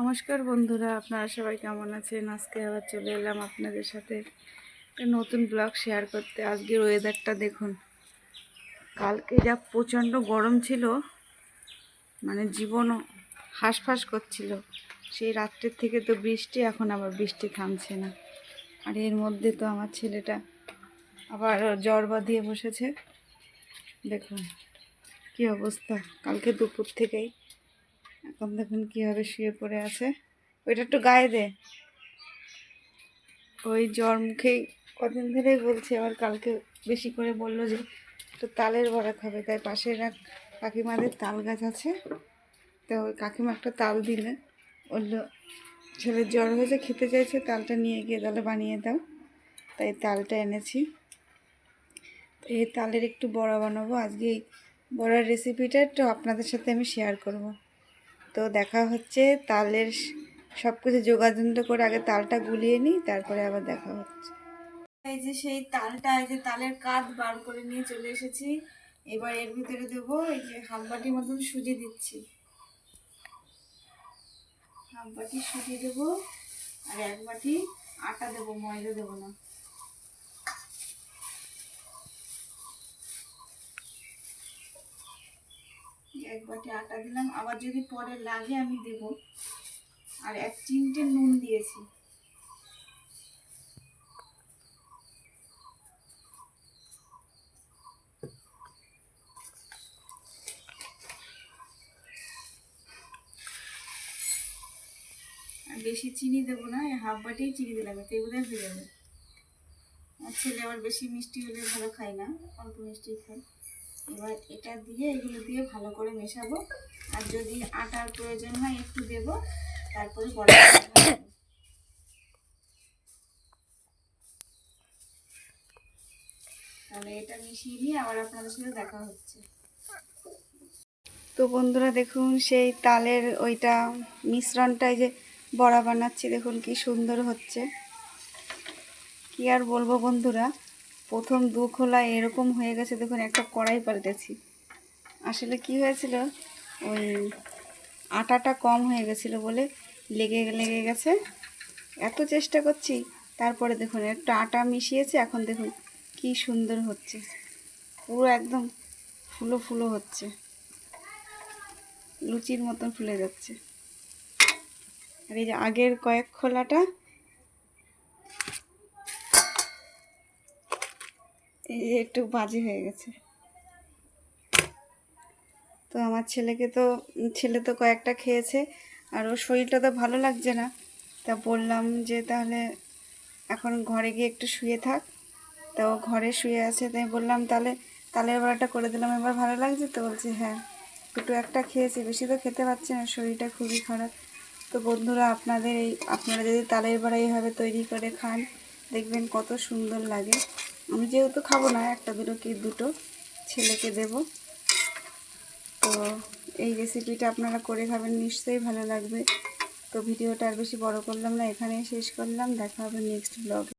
নমস্কার বন্ধুরা, আপনারা সবাই কেমন আছেন? আজকে আবার চলে এলাম আপনাদের সাথে একটা নতুন ব্লগ শেয়ার করতে। আজকের ওয়েদারটা দেখুন। কালকে যা প্রচণ্ড গরম ছিল মানে জীবনও হাঁসফাঁস করছিল। সেই রাত্রের থেকে তো বৃষ্টি, এখন আবার বৃষ্টি থামছে না। আর এর মধ্যে তো আমার ছেলেটা আবার জ্বর বাঁধিয়ে বসেছে। দেখুন কি অবস্থা। কালকে দুপুর থেকেই এখন দেখুন কীভাবে শুয়ে পড়ে আছে। ওইটা একটু গায়ে দে। ওই জ্বর মুখেই কদিন ধরেই বলছে, আবার কালকে বেশি করে বলল যে, একটু তালের বড়া খাবে। তাই পাশের এক কাকিমাদের তাল গাছ আছে। তো ওই কাকিমা একটা তাল দিলে। বলল, ছেলের জ্বর হয়েছে, খেতে চাইছে, তালটা নিয়ে গিয়ে তাহলে বানিয়ে দাও। তাই তালটা এনেছি। তো এই তালের একটু বড়া বানাবো। আজকে এই বড়ার রেসিপিটা একটু আপনাদের সাথে আমি শেয়ার করব। তো দেখা হচ্ছে তালের সব কিছু যোগাযন্ত্র করে আগে তালটা গুলিয়ে নিই, তারপরে আবার দেখা হচ্ছে। এই যে সেই তালটা, এই যে তালের কাঠ বার করে নিয়ে চলে এসেছি। এবার এর ভিতরে দেবো এই যে হাফ বাটির মতন সুজি দিচ্ছি। হাফ বাটি সুজি দেবো, আর এক বাটি আটা দেবো, ময়দা দেবো না। এক বাটি আটা দিলাম। আবার যদি পরে লাগে আমি দেব। আর এক চিমটে নুন দিয়েছি। বেশি চিনি দেবো না হাফ বাটিই চিনি দিলাম, এতে বোধহয় হয়ে যাবে। আর ছেলে আবার বেশি মিষ্টি হলে ভালো খায় না, অল্প মিষ্টি খায়। এবার এটা দিয়ে এগুলো দিয়ে ভালো করে মেশাবো। আর যদি আটার প্রয়োজন হয় একটু দেব, তারপরে বড় তাহলে এটা মিশিয়ে আবার আপনাদের সাথে দেখা হচ্ছে। তো বন্ধুরা দেখুন, সেই তালের ওইটা মিশ্রণটাই যে বড়া বানাচ্ছি, দেখুন কি সুন্দর হচ্ছে। কি আর বলব বন্ধুরা? প্রথম দু খোলা এরকম হয়ে গেছে, দেখুন একটা কড়াই পাল্টেছি। আসলে কি হয়েছিল? ওই আটাটা কম হয়ে গেছিল বলে লেগে লেগে গেছে। এত চেষ্টা করছি, তারপরে দেখুন একটু আটা মিশিয়েছে, এখন দেখুন কি সুন্দর হচ্ছে। পুরো একদম ফুলো ফুলো হচ্ছে। লুচির মতন ফুলে যাচ্ছে। আর এই যে আগের কয়েক খোলাটা এই যে একটু বাজে হয়ে গেছে। তো আমার ছেলেকে তো, ছেলে তো কয়েকটা খেয়েছে, আর ওর শরীরটা তো ভালো লাগছে না। তা বললাম যে তাহলে এখন ঘরে গিয়ে একটু শুয়ে থাক। তো ও ঘরে শুয়ে আছে, তাই বললাম তাহলে তালের বড়াটা করে দিলাম, এবার ভালো লাগছে? তো বলছে হ্যাঁ দুটো একটা খেয়েছি, বেশি তো খেতে পারছি না, শরীরটা খুবই খারাপ। তো বন্ধুরা, আপনাদের এই, আপনারা যদি তালের বড়া এইভাবে তৈরি করে খান, দেখবেন কত সুন্দর লাগে। আমি যেহেতু খাব না, একটা দুটো কি দুটো ছেলেকে দেব। তো এই রেসিপিটা আপনারা করে খাবেন, নিশ্চয়ই ভালো লাগবে। তো ভিডিওটা আর বেশি বড় করলাম না, এখানেই শেষ করলাম। দেখা হবে নেক্সট ব্লগে